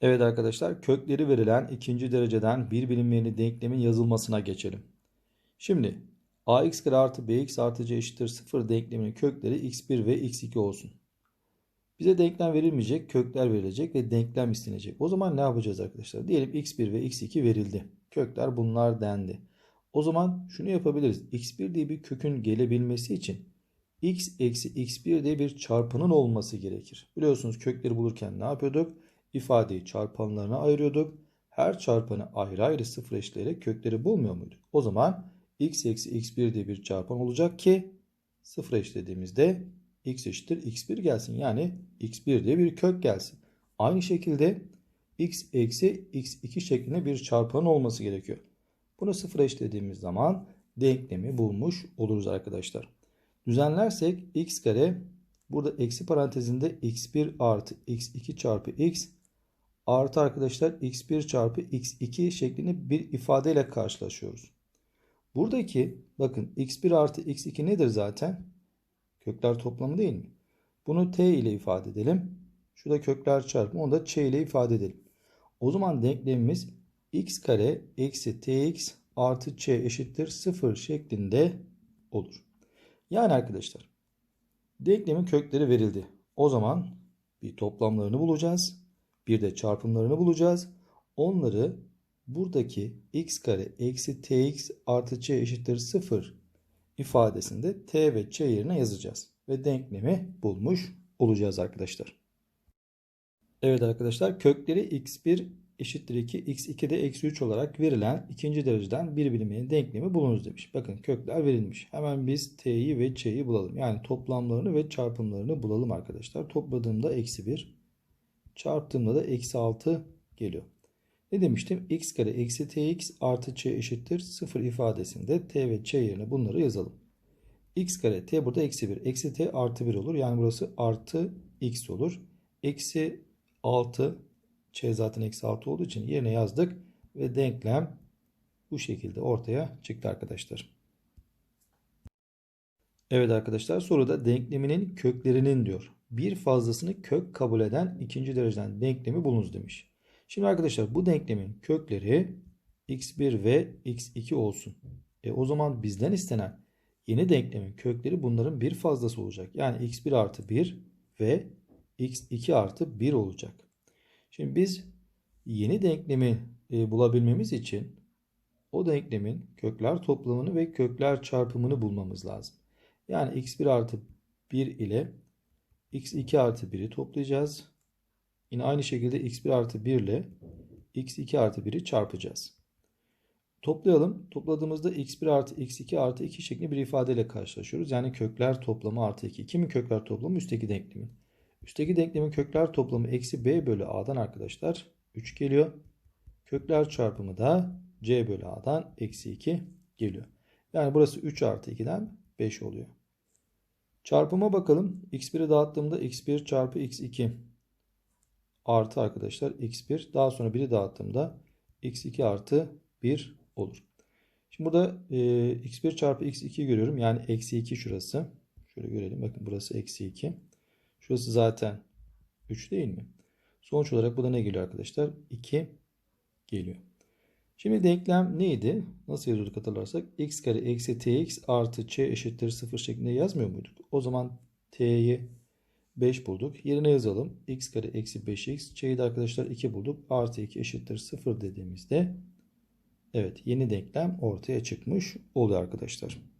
Evet arkadaşlar kökleri verilen ikinci dereceden bir bilinmeyeni denklemin yazılmasına geçelim. Şimdi ax kare artı bx artı c eşittir 0 denkleminin kökleri x1 ve x2 olsun. Bize denklem verilmeyecek, kökler verilecek ve denklem istenecek. O zaman ne yapacağız arkadaşlar? Diyelim x1 ve x2 verildi. Kökler bunlar dendi. O zaman şunu yapabiliriz. x1 diye bir kökün gelebilmesi için x eksi x1 diye bir çarpının olması gerekir. Biliyorsunuz kökleri bulurken ne yapıyorduk? İfadeyi çarpanlarına ayırıyorduk. Her çarpanı ayrı ayrı sıfır eşleyerek kökleri bulmuyor muyduk? O zaman x eksi x1 diye bir çarpan olacak ki sıfır eşlediğimizde x eşittir x1 gelsin. Yani x1 diye bir kök gelsin. Aynı şekilde x eksi x2 şeklinde bir çarpanın olması gerekiyor. Bunu sıfır eşlediğimiz zaman denklemi bulmuş oluruz arkadaşlar. Düzenlersek x kare burada eksi parantezinde x1 artı x2 çarpı x artı arkadaşlar x1 çarpı x2 şeklinde bir ifadeyle karşılaşıyoruz. Buradaki bakın x1 artı x2 nedir zaten? Kökler toplamı değil mi? Bunu t ile ifade edelim. Şurada kökler çarpımı onu da ç ile ifade edelim. O zaman denklemimiz x kare eksi tx artı ç eşittir 0 şeklinde olur. Yani arkadaşlar denklemin kökleri verildi. O zaman bir toplamlarını bulacağız. Bir de çarpımlarını bulacağız. Onları buradaki x kare eksi tx artı ç eşittir 0 ifadesinde t ve ç yerine yazacağız. Ve denklemi bulmuş olacağız arkadaşlar. Evet arkadaşlar kökleri x1 eşittir 2 x2 de eksi 3 olarak verilen ikinci dereceden bir bilinmeyen denklemi bulunuz demiş. Bakın kökler verilmiş. Hemen biz t'yi ve ç'yi bulalım. Yani toplamlarını ve çarpımlarını bulalım arkadaşlar. Topladığımda eksi 1 çarptığımda da eksi 6 geliyor. Ne demiştim? x kare eksi tx artı ç eşittir 0 ifadesinde t ve ç yerine bunları yazalım. x kare t burada eksi 1. Eksi t artı 1 olur. Yani burası artı x olur. Eksi 6 ç zaten eksi 6 olduğu için yerine yazdık. Ve denklem bu şekilde ortaya çıktı arkadaşlar. Evet arkadaşlar soruda denkleminin köklerinin diyor. Bir fazlasını kök kabul eden ikinci dereceden denklemi bulunuz demiş. Şimdi arkadaşlar bu denklemin kökleri x1 ve x2 olsun. E o zaman bizden istenen yeni denklemin kökleri bunların bir fazlası olacak. Yani x1 artı 1 ve x2 artı 1 olacak. Şimdi biz yeni denklemi e, bulabilmemiz için o denklemin kökler toplamını ve kökler çarpımını bulmamız lazım. Yani x1 artı 1 ile x2 artı 1'i toplayacağız. Yine aynı şekilde x1 artı 1 ile x2 artı 1'i çarpacağız. Toplayalım. Topladığımızda x1 artı x2 artı 2 şeklinde bir ifadeyle karşılaşıyoruz. Yani kökler toplamı artı 2. Kimin kökler toplamı? Üstteki denklemin. Üstteki denklemin kökler toplamı eksi b bölü a'dan arkadaşlar 3 geliyor. Kökler çarpımı da c bölü a'dan eksi 2 geliyor. Yani burası 3 artı 2'den 5 oluyor. Çarpıma bakalım. x1'i dağıttığımda x1 çarpı x2 artı arkadaşlar x1. Daha sonra 1'i dağıttığımda x2 artı 1 olur. Şimdi burada e, x1 çarpı x2 görüyorum. Yani eksi 2 şurası. Şöyle görelim. Bakın burası eksi 2. Şurası zaten 3 değil mi? Sonuç olarak bu da ne geliyor arkadaşlar? 2 geliyor. Şimdi denklem neydi? Nasıl yazıyorduk hatırlarsak? x kare eksi tx artı ç eşittir 0 şeklinde yazmıyor muyduk? O zaman t'yi 5 bulduk. Yerine yazalım. x kare eksi 5x. Ç'yi de arkadaşlar 2 bulduk. Artı 2 eşittir 0 dediğimizde evet yeni denklem ortaya çıkmış oluyor arkadaşlar.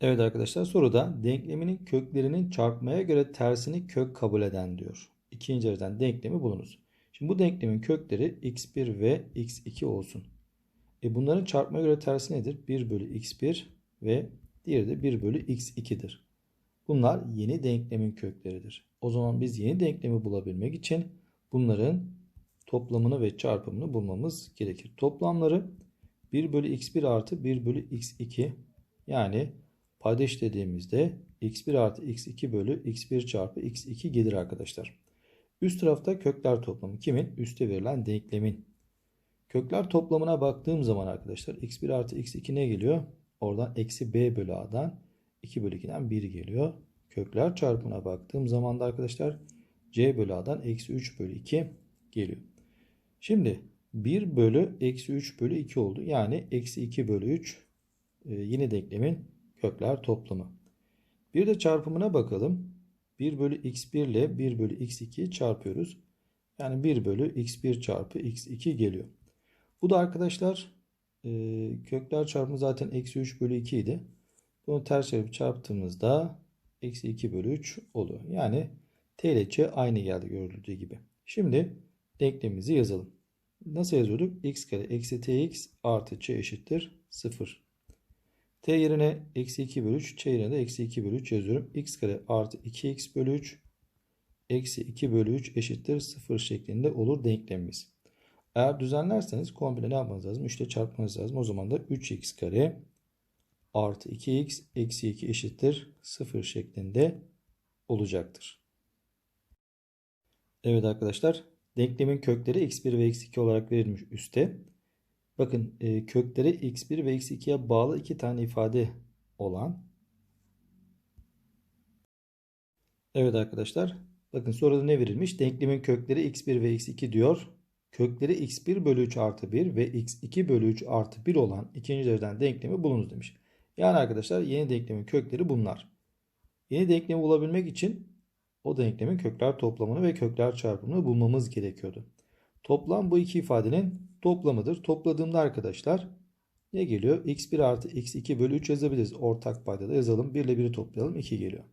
Evet arkadaşlar soruda denkleminin köklerinin çarpmaya göre tersini kök kabul eden diyor. İkinci dereceden denklemi bulunuz. Şimdi bu denklemin kökleri x1 ve x2 olsun. E bunların çarpmaya göre tersi nedir? 1 bölü x1 ve diğeri de 1 bölü x2'dir. Bunlar yeni denklemin kökleridir. O zaman biz yeni denklemi bulabilmek için bunların toplamını ve çarpımını bulmamız gerekir. Toplamları 1 bölü x1 artı 1 bölü x2 yani paydaş dediğimizde x1 artı x2 bölü x1 çarpı x2 gelir arkadaşlar. Üst tarafta kökler toplamı kimin? Üste verilen denklemin Kökler toplamına baktığım zaman arkadaşlar x1 artı x2 ne geliyor? Oradan eksi b bölü a'dan 2 bölü 2'den 1 geliyor. Kökler çarpımına baktığım zaman da arkadaşlar c bölü a'dan eksi 3 bölü 2 geliyor. Şimdi 1 bölü eksi 3 bölü 2 oldu. Yani eksi 2 bölü 3 e, yine denklemin kökler toplamı. Bir de çarpımına bakalım. 1 bölü x1 ile 1 bölü x2'yi çarpıyoruz. Yani 1 bölü x1 çarpı x2 geliyor. Bu da arkadaşlar e, kökler çarpımı zaten eksi 3 bölü 2 idi. Bunu ters çevirip çarptığımızda eksi 2 bölü 3 oluyor. Yani t ile ç aynı geldi görüldüğü gibi. Şimdi denklemimizi yazalım. Nasıl yazıyorduk? x kare eksi tx artı ç eşittir 0. t yerine eksi 2 bölü 3, ç yerine de eksi 2 bölü 3 yazıyorum. x kare artı 2x bölü 3 eksi 2 bölü 3 eşittir 0 şeklinde olur denklemimiz. Eğer düzenlerseniz komple ne yapmanız lazım? 3 ile çarpmanız lazım. O zaman da 3x kare artı 2x eksi 2 eşittir 0 şeklinde olacaktır. Evet arkadaşlar denklemin kökleri x1 ve x2 olarak verilmiş üstte. Bakın e, kökleri x1 ve x2'ye bağlı iki tane ifade olan. Evet arkadaşlar bakın soruda ne verilmiş? Denklemin kökleri x1 ve x2 diyor. Kökleri x1 bölü 3 artı 1 ve x2 bölü 3 artı 1 olan ikinci dereceden denklemi bulunuz demiş. Yani arkadaşlar yeni denklemin kökleri bunlar. Yeni denklemi bulabilmek için o denklemin kökler toplamını ve kökler çarpımını bulmamız gerekiyordu. Toplam bu iki ifadenin toplamıdır. Topladığımda arkadaşlar ne geliyor? x1 artı x2 bölü 3 yazabiliriz. Ortak paydada yazalım. 1 ile 1'i toplayalım. 2 geliyor.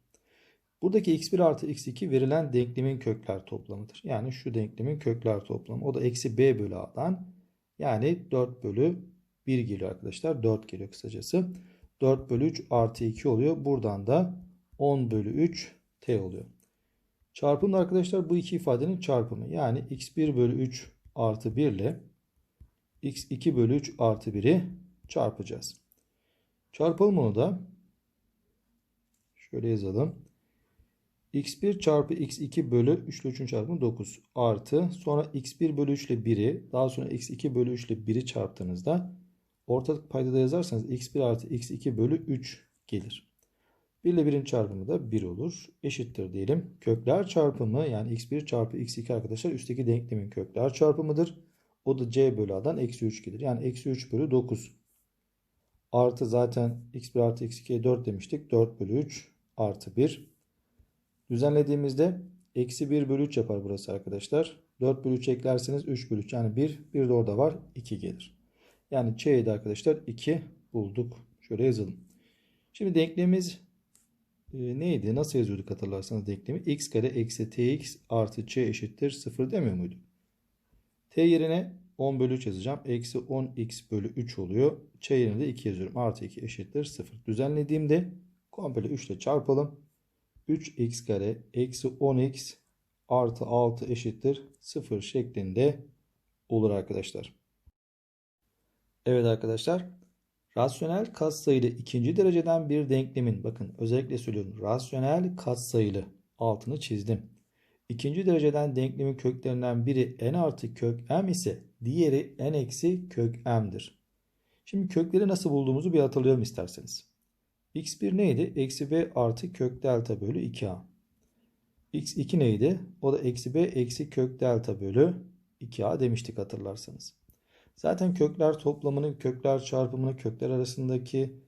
Buradaki x1 artı x2 verilen denklemin kökler toplamıdır. Yani şu denklemin kökler toplamı. O da eksi b bölü a'dan yani 4 bölü 1 geliyor arkadaşlar. 4 geliyor kısacası. 4 bölü 3 artı 2 oluyor. Buradan da 10 bölü 3 t oluyor. Çarpım da arkadaşlar bu iki ifadenin çarpımı. Yani x1 bölü 3 artı 1 ile x2 bölü 3 artı 1'i çarpacağız. Çarpalım onu da. Şöyle yazalım. x1 çarpı x2 bölü 3 ile 3'ün çarpımı 9 artı sonra x1 bölü 3 ile 1'i daha sonra x2 bölü 3 ile 1'i çarptığınızda ortak paydada yazarsanız x1 artı x2 bölü 3 gelir. 1 ile 1'in çarpımı da 1 olur. Eşittir diyelim. Kökler çarpımı yani x1 çarpı x2 arkadaşlar üstteki denklemin kökler çarpımıdır. O da c bölü a'dan eksi 3 gelir. Yani eksi 3 bölü 9. Artı zaten x1 artı x2'ye 4 demiştik. 4 bölü 3 artı 1. Düzenlediğimizde eksi 1 bölü 3 yapar burası arkadaşlar. 4 bölü 3 eklerseniz 3 bölü 3 yani 1. Bir de orada var 2 gelir. Yani c'yi de arkadaşlar 2 bulduk. Şöyle yazalım. Şimdi denklemimiz e, neydi? Nasıl yazıyorduk hatırlarsanız denklemi? x kare eksi tx artı c eşittir 0 demiyor muyduk? T yerine 10 bölü 3 yazacağım. Eksi 10x bölü 3 oluyor. ç yerine de 2 yazıyorum. Artı 2 eşittir 0. Düzenlediğimde komple 3 ile çarpalım. 3x kare eksi 10x artı 6 eşittir 0 şeklinde olur arkadaşlar. Evet arkadaşlar. Rasyonel katsayılı ikinci dereceden bir denklemin bakın özellikle söylüyorum rasyonel katsayılı altını çizdim. İkinci dereceden denklemin köklerinden biri n artı kök m ise diğeri n eksi kök m'dir. Şimdi kökleri nasıl bulduğumuzu bir hatırlayalım isterseniz. x1 neydi? Eksi b artı kök delta bölü 2a. x2 neydi? O da eksi b eksi kök delta bölü 2a demiştik hatırlarsanız. Zaten kökler toplamını, kökler çarpımını, kökler arasındaki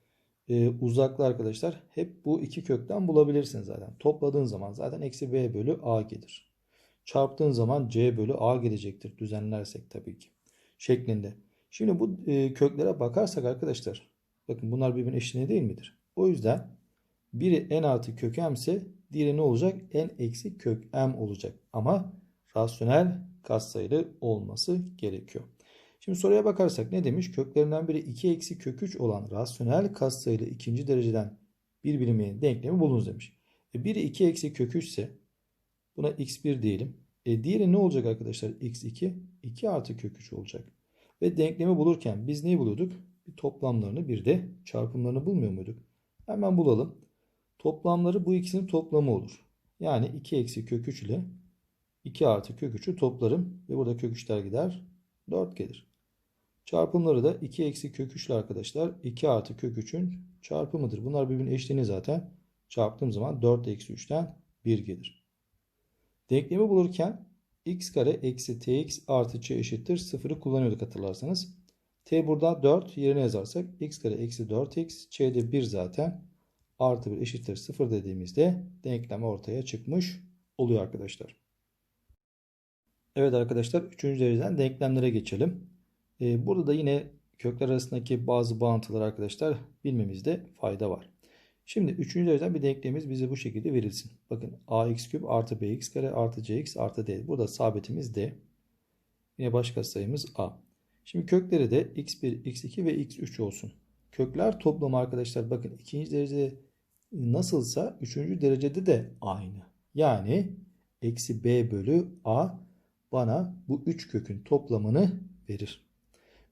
e, uzaklığı arkadaşlar hep bu iki kökten bulabilirsiniz zaten. Topladığın zaman zaten eksi b bölü a gelir. Çarptığın zaman c bölü a gelecektir. Düzenlersek tabii ki. Şeklinde. Şimdi bu e, köklere bakarsak arkadaşlar bakın bunlar birbirine eşliğinde değil midir? O yüzden biri n artı kök m ise diğeri ne olacak? n eksi kök m olacak. Ama rasyonel katsayılı olması gerekiyor. Şimdi soruya bakarsak ne demiş? Köklerinden biri 2 eksi kök 3 olan rasyonel katsayılı ikinci dereceden bir bilinmeyen denklemi bulunuz demiş. E biri 2 eksi kök 3 ise buna x1 diyelim. E diğeri ne olacak arkadaşlar? x2 2 artı kök 3 olacak. Ve denklemi bulurken biz neyi buluyorduk? Bir toplamlarını bir de çarpımlarını bulmuyor muyduk? Hemen bulalım. Toplamları bu ikisinin toplamı olur. Yani 2 eksi kök 3 ile 2 artı kök 3'ü toplarım. Ve burada kök 3'ler gider. 4 gelir. Çarpımları da 2 eksi kök 3 ile arkadaşlar 2 artı kök 3'ün çarpımıdır. Bunlar birbirinin eşliğini zaten çarptığım zaman 4 eksi 3'ten 1 gelir. Denklemi bulurken x kare eksi tx artı c eşittir 0'ı kullanıyorduk hatırlarsanız. t burada 4 yerine yazarsak x kare eksi 4x c'de 1 zaten artı 1 eşittir 0 dediğimizde denklem ortaya çıkmış oluyor arkadaşlar. Evet arkadaşlar 3. dereceden denklemlere geçelim. Ee, burada da yine kökler arasındaki bazı bağıntılar arkadaşlar bilmemizde fayda var. Şimdi 3. dereceden bir denklemimiz bize bu şekilde verilsin. Bakın ax küp artı bx kare artı cx artı d. Burada sabitimiz d. Yine başka sayımız a. Şimdi kökleri de x1, x2 ve x3 olsun. Kökler toplamı arkadaşlar bakın ikinci derecede nasılsa üçüncü derecede de aynı. Yani eksi b bölü a bana bu üç kökün toplamını verir.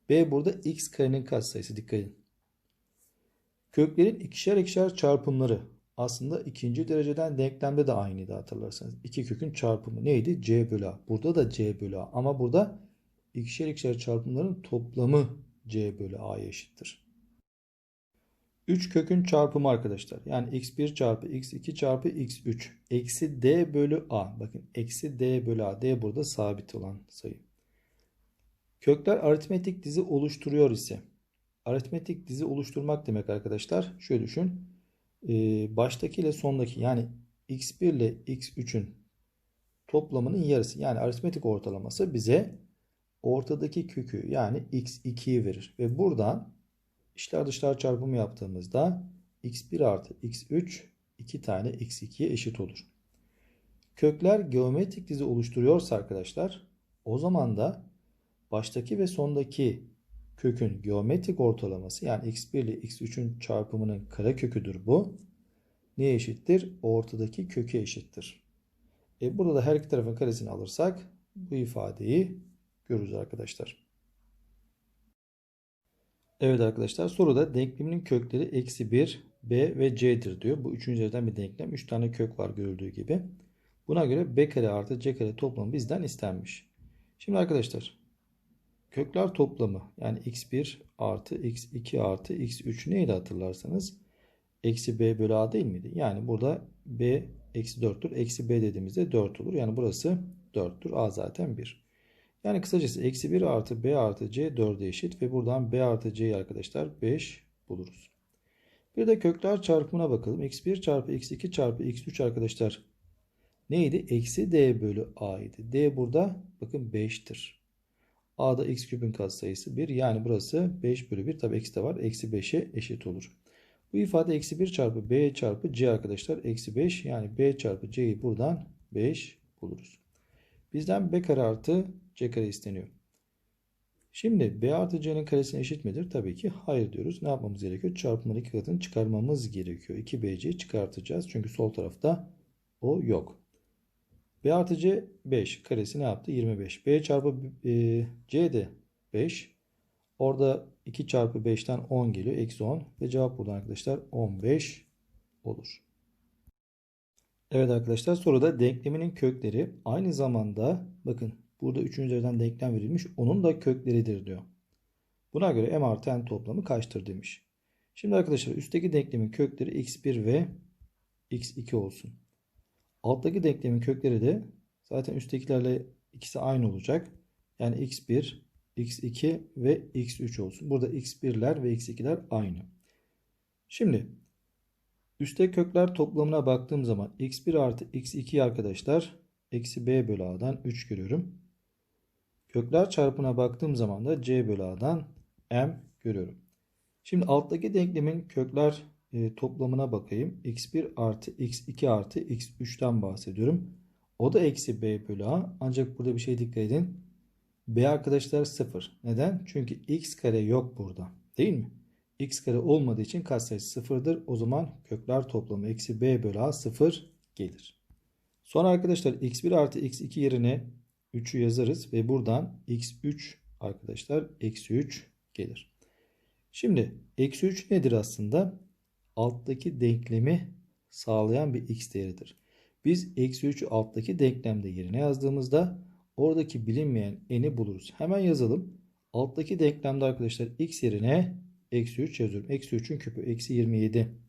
B burada x karenin katsayısı dikkat edin. Köklerin ikişer ikişer çarpımları aslında ikinci dereceden denklemde de aynıydı hatırlarsanız. İki kökün çarpımı neydi? c bölü a. Burada da c bölü a ama burada ikişer ikişer çarpımların toplamı c bölü a'ya eşittir. 3 kökün çarpımı arkadaşlar. Yani x1 çarpı x2 çarpı x3 eksi d bölü a. Bakın eksi d bölü a. d burada sabit olan sayı. Kökler aritmetik dizi oluşturuyor ise aritmetik dizi oluşturmak demek arkadaşlar. Şöyle düşün. Ee, baştaki ile sondaki yani x1 ile x3'ün toplamının yarısı yani aritmetik ortalaması bize ortadaki kökü yani x2'yi verir. Ve buradan İçler dışlar çarpımı yaptığımızda x1 artı x3 2 tane x2'ye eşit olur. Kökler geometrik dizi oluşturuyorsa arkadaşlar o zaman da baştaki ve sondaki kökün geometrik ortalaması yani x1 ile x3'ün çarpımının kareköküdür bu. Neye eşittir? Ortadaki köke eşittir. E burada da her iki tarafın karesini alırsak bu ifadeyi görürüz arkadaşlar. Evet arkadaşlar soruda denkleminin kökleri eksi 1, b ve c'dir diyor. Bu üçüncü dereceden bir denklem. 3 tane kök var görüldüğü gibi. Buna göre b kare artı c kare toplamı bizden istenmiş. Şimdi arkadaşlar kökler toplamı yani x1 artı x2 artı x3 neydi hatırlarsanız? Eksi b bölü a değil miydi? Yani burada b eksi 4'tür. Eksi b dediğimizde 4 olur. Yani burası 4'tür. a zaten 1. Yani kısacası eksi 1 artı b artı c 4'e eşit ve buradan b artı c'yi arkadaşlar 5 buluruz. Bir de kökler çarpımına bakalım. x1 çarpı x2 çarpı x3 arkadaşlar neydi? Eksi d bölü a idi. d burada bakın 5'tir. A'da x küpün katsayısı 1. Yani burası 5 bölü 1. Tabi eksi de var. Eksi 5'e eşit olur. Bu ifade eksi 1 çarpı b çarpı c arkadaşlar. Eksi 5 yani b çarpı c'yi buradan 5 buluruz. Bizden b kare artı c kare isteniyor. Şimdi b artı c'nin karesine eşit midir? Tabii ki hayır diyoruz. Ne yapmamız gerekiyor? Çarpımın iki katını çıkarmamız gerekiyor. 2bc'yi çıkartacağız. Çünkü sol tarafta o yok. B artı c 5. Karesi ne yaptı? 25. b çarpı e, c de 5. Orada 2 çarpı 5'ten 10 geliyor. Eksi 10. Ve cevap buradan arkadaşlar 15 olur. Evet arkadaşlar soruda denkleminin kökleri aynı zamanda bakın burada 3. dereceden denklem verilmiş. Onun da kökleridir diyor. Buna göre m artı n toplamı kaçtır demiş. Şimdi arkadaşlar üstteki denklemin kökleri x1 ve x2 olsun. Alttaki denklemin kökleri de zaten üsttekilerle ikisi aynı olacak. Yani x1, x2 ve x3 olsun. Burada x1'ler ve x2'ler aynı. Şimdi Üste kökler toplamına baktığım zaman x1 artı x2 arkadaşlar eksi b bölü a'dan 3 görüyorum. Kökler çarpına baktığım zaman da c bölü a'dan m görüyorum. Şimdi alttaki denklemin kökler e, toplamına bakayım. x1 artı x2 artı x3'ten bahsediyorum. O da eksi b bölü a. Ancak burada bir şey dikkat edin. b arkadaşlar 0. Neden? Çünkü x kare yok burada. Değil mi? x kare olmadığı için katsayısı sıfırdır. O zaman kökler toplamı eksi b bölü a sıfır gelir. Sonra arkadaşlar x1 artı x2 yerine 3'ü yazarız ve buradan x3 arkadaşlar eksi 3 gelir. Şimdi eksi 3 nedir aslında? Alttaki denklemi sağlayan bir x değeridir. Biz eksi 3'ü alttaki denklemde yerine yazdığımızda oradaki bilinmeyen n'i buluruz. Hemen yazalım. Alttaki denklemde arkadaşlar x yerine eksi 3 yazıyorum. Eksi 3'ün küpü eksi 27.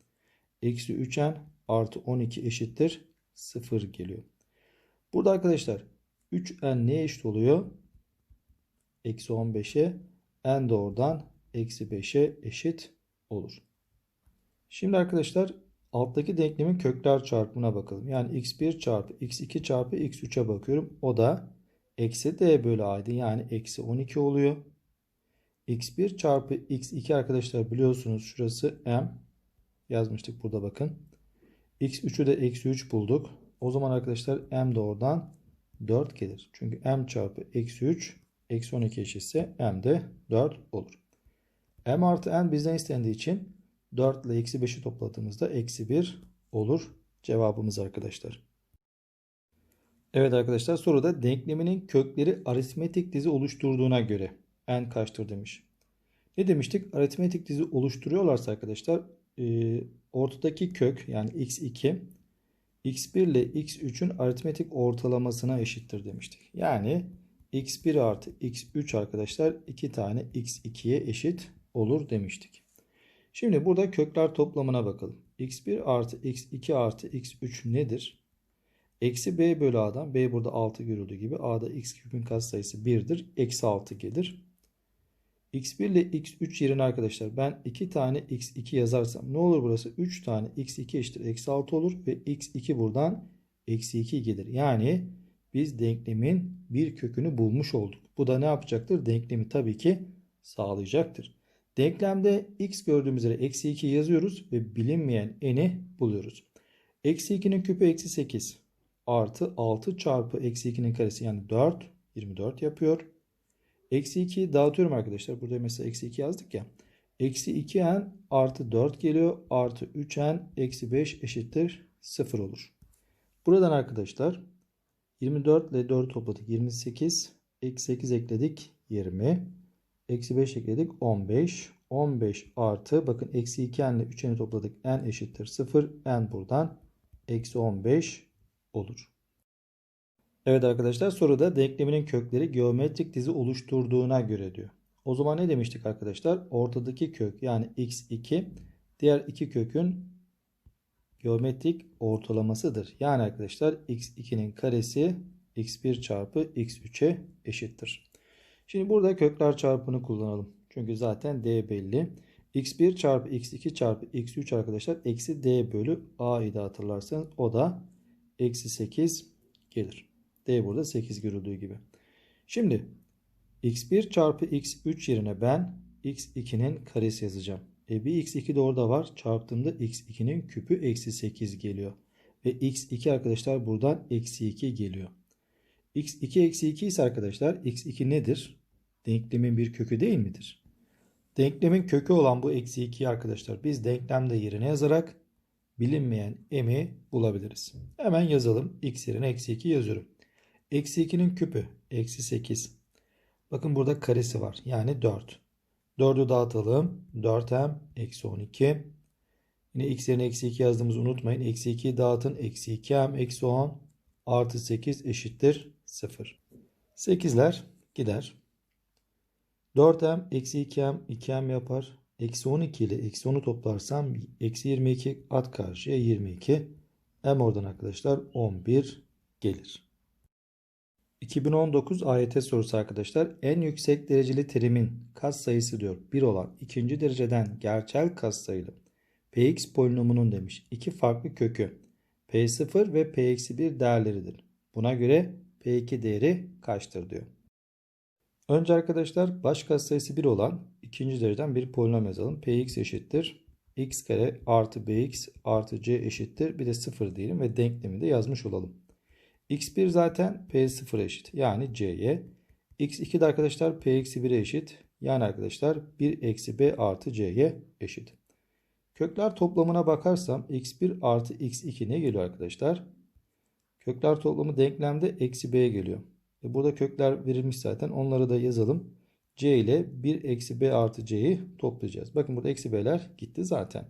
Eksi 3n artı 12 eşittir 0 geliyor. Burada arkadaşlar 3n neye eşit oluyor? Eksi 15'e. n de oradan eksi 5'e eşit olur. Şimdi arkadaşlar alttaki denklemin kökler çarpımına bakalım. Yani x1 çarpı x2 çarpı x3'e bakıyorum. O da eksi d bölü a'ydı. Yani eksi 12 oluyor. x1 çarpı x2 arkadaşlar biliyorsunuz şurası m. Yazmıştık burada bakın. x3'ü de eksi 3 bulduk. O zaman arkadaşlar m de oradan 4 gelir. Çünkü m çarpı eksi 3 eksi 12 eşitse m de 4 olur. m artı n bizden istendiği için 4 ile eksi 5'i topladığımızda eksi 1 olur cevabımız arkadaşlar. Evet arkadaşlar soruda denkleminin kökleri aritmetik dizi oluşturduğuna göre n kaçtır demiş. Ne demiştik? Aritmetik dizi oluşturuyorlarsa arkadaşlar e, ortadaki kök yani x2 x1 ile x3'ün aritmetik ortalamasına eşittir demiştik. Yani x1 artı x3 arkadaşlar 2 tane x2'ye eşit olur demiştik. Şimdi burada kökler toplamına bakalım. x1 artı x2 artı x3 nedir? Eksi b bölü a'dan b burada 6 görüldüğü gibi a'da x küpün katsayısı 1'dir. Eksi 6 gelir. x1 ile x3 yerine arkadaşlar ben 2 tane x2 yazarsam ne olur burası? 3 tane x2 eşittir eksi 6 olur ve x2 buradan eksi 2 gelir. Yani biz denklemin bir kökünü bulmuş olduk. Bu da ne yapacaktır? Denklemi tabii ki sağlayacaktır. Denklemde x gördüğümüz üzere eksi 2 yazıyoruz ve bilinmeyen n'i buluyoruz. Eksi 2'nin küpü eksi 8 artı 6 çarpı eksi 2'nin karesi yani 4 24 yapıyor. Eksi 2'yi dağıtıyorum arkadaşlar. Burada mesela eksi 2 yazdık ya. Eksi 2n artı 4 geliyor. Artı 3n eksi 5 eşittir 0 olur. Buradan arkadaşlar 24 ile 4 topladık. 28. Eksi 8 ekledik. 20. Eksi 5 ekledik. 15. 15 artı bakın eksi 2n ile 3n'i topladık. n eşittir 0. n buradan eksi 15 olur. Evet arkadaşlar soruda denkleminin kökleri geometrik dizi oluşturduğuna göre diyor. O zaman ne demiştik arkadaşlar? Ortadaki kök yani x2 diğer iki kökün geometrik ortalamasıdır. Yani arkadaşlar x2'nin karesi x1 çarpı x3'e eşittir. Şimdi burada kökler çarpımını kullanalım. Çünkü zaten d belli. x1 çarpı x2 çarpı x3 arkadaşlar eksi d bölü a idi hatırlarsanız o da eksi 8 gelir. D burada 8 görüldüğü gibi. Şimdi x1 çarpı x3 yerine ben x2'nin karesi yazacağım. E bir x2 de orada var. Çarptığımda x2'nin küpü eksi 8 geliyor. Ve x2 arkadaşlar buradan eksi 2 geliyor. x2 eksi 2 ise arkadaşlar x2 nedir? Denklemin bir kökü değil midir? Denklemin kökü olan bu eksi 2'yi arkadaşlar biz denklemde yerine yazarak bilinmeyen m'i bulabiliriz. Hemen yazalım. x yerine eksi 2 yazıyorum. Eksi 2'nin küpü eksi 8. Bakın burada karesi var. Yani 4. 4'ü dağıtalım. 4m eksi 12. Yine x yerine eksi 2 yazdığımızı unutmayın. Eksi 2'yi dağıtın. Eksi 2m eksi 10 artı 8 eşittir 0. 8'ler gider. 4m eksi 2m 2m yapar. Eksi 12 ile eksi 10'u toplarsam eksi 22 at karşıya 22. M oradan arkadaşlar 11 gelir. 2019 AYT sorusu arkadaşlar. En yüksek dereceli terimin katsayısı diyor 1 olan ikinci dereceden gerçel katsayılı px polinomunun demiş iki farklı kökü p0 ve p-1 değerleridir. Buna göre p2 değeri kaçtır diyor. Önce arkadaşlar baş katsayısı 1 olan ikinci dereceden bir polinom yazalım. px eşittir x kare artı bx artı c eşittir bir de 0 diyelim ve denklemi de yazmış olalım. x1 zaten p0 eşit yani c'ye. x2 de arkadaşlar p-1'e eşit. Yani arkadaşlar 1 eksi b artı c'ye eşit. Kökler toplamına bakarsam x1 artı x2 ne geliyor arkadaşlar? Kökler toplamı denklemde eksi b geliyor. E burada kökler verilmiş zaten onları da yazalım. c ile 1 eksi b artı c'yi toplayacağız. Bakın burada eksi b'ler gitti zaten.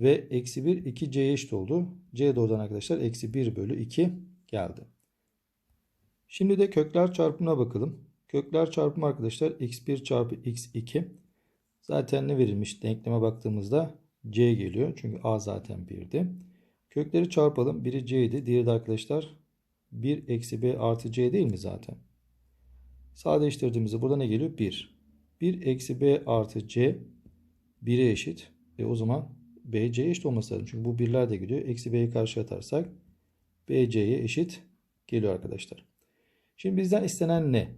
Ve eksi 1 2c'ye eşit oldu. c de oradan arkadaşlar eksi 1 bölü 2 geldi. Şimdi de kökler çarpımına bakalım. Kökler çarpımı arkadaşlar x1 çarpı x2. Zaten ne verilmiş denkleme baktığımızda c geliyor. Çünkü a zaten 1'di. Kökleri çarpalım. Biri c'ydi. Diğeri de arkadaşlar 1 eksi b artı c değil mi zaten? Sadeleştirdiğimizde burada ne geliyor? 1. 1 eksi b artı c 1'e eşit. E o zaman b c'ye eşit olması lazım. Çünkü bu birler de gidiyor. Eksi b'yi karşı atarsak b c'ye eşit geliyor arkadaşlar. Şimdi bizden istenen ne?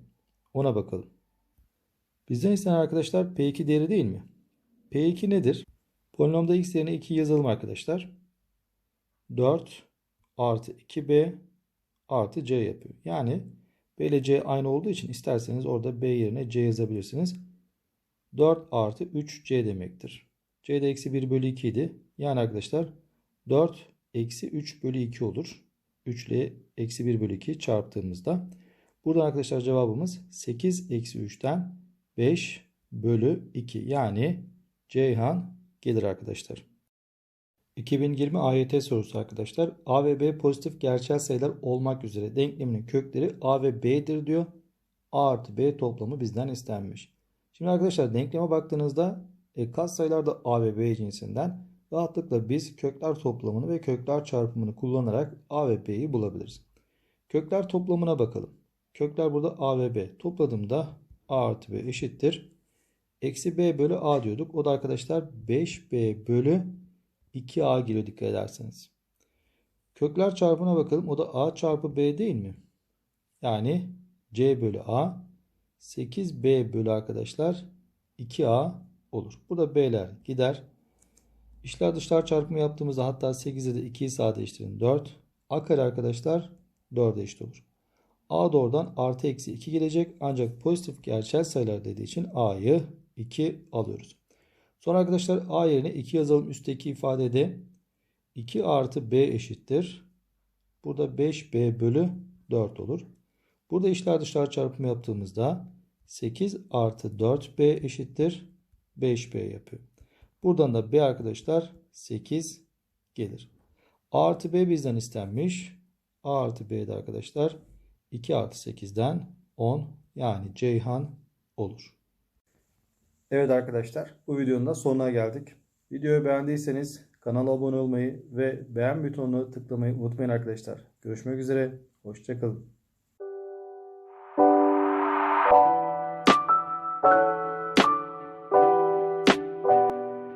Ona bakalım. Bizden istenen arkadaşlar P2 değeri değil mi? P2 nedir? Polinomda x yerine 2 yazalım arkadaşlar. 4 artı 2b artı c yapıyor. Yani b ile c aynı olduğu için isterseniz orada b yerine c yazabilirsiniz. 4 artı 3c demektir. c de eksi 1 bölü 2 idi. Yani arkadaşlar 4 eksi 3 bölü 2 olur. 3 ile eksi 1 bölü 2 çarptığımızda. Buradan arkadaşlar cevabımız 8 eksi 3'ten 5 bölü 2. Yani Ceyhan gelir arkadaşlar. 2020 AYT sorusu arkadaşlar. A ve B pozitif gerçel sayılar olmak üzere denkleminin kökleri A ve B'dir diyor. A artı B toplamı bizden istenmiş. Şimdi arkadaşlar denkleme baktığınızda e, kat sayılar da A ve B cinsinden. Rahatlıkla biz kökler toplamını ve kökler çarpımını kullanarak A ve B'yi bulabiliriz. Kökler toplamına bakalım. Kökler burada A ve B. Topladığımda A artı B eşittir. Eksi B bölü A diyorduk. O da arkadaşlar 5B bölü 2A geliyor dikkat ederseniz. Kökler çarpımına bakalım. O da A çarpı B değil mi? Yani C bölü A 8B bölü arkadaşlar 2A olur. Burada B'ler gider. İşler dışlar çarpımı yaptığımızda hatta 8'de de 2'yi sadeleştirin 4. A kare arkadaşlar 4'e eşit olur. A doğrudan artı eksi 2 gelecek. Ancak pozitif gerçel sayılar dediği için A'yı 2 alıyoruz. Sonra arkadaşlar A yerine 2 yazalım. Üstteki ifadede 2 artı B eşittir. Burada 5B bölü 4 olur. Burada işler dışlar çarpımı yaptığımızda 8 artı 4B eşittir. 5B yapıyor. Buradan da B arkadaşlar 8 gelir. A artı B bizden istenmiş. A artı B'de arkadaşlar 2 artı 8'den 10 yani Ceyhan olur. Evet arkadaşlar bu videonun da sonuna geldik. Videoyu beğendiyseniz kanala abone olmayı ve beğen butonuna tıklamayı unutmayın arkadaşlar. Görüşmek üzere. Hoşçakalın.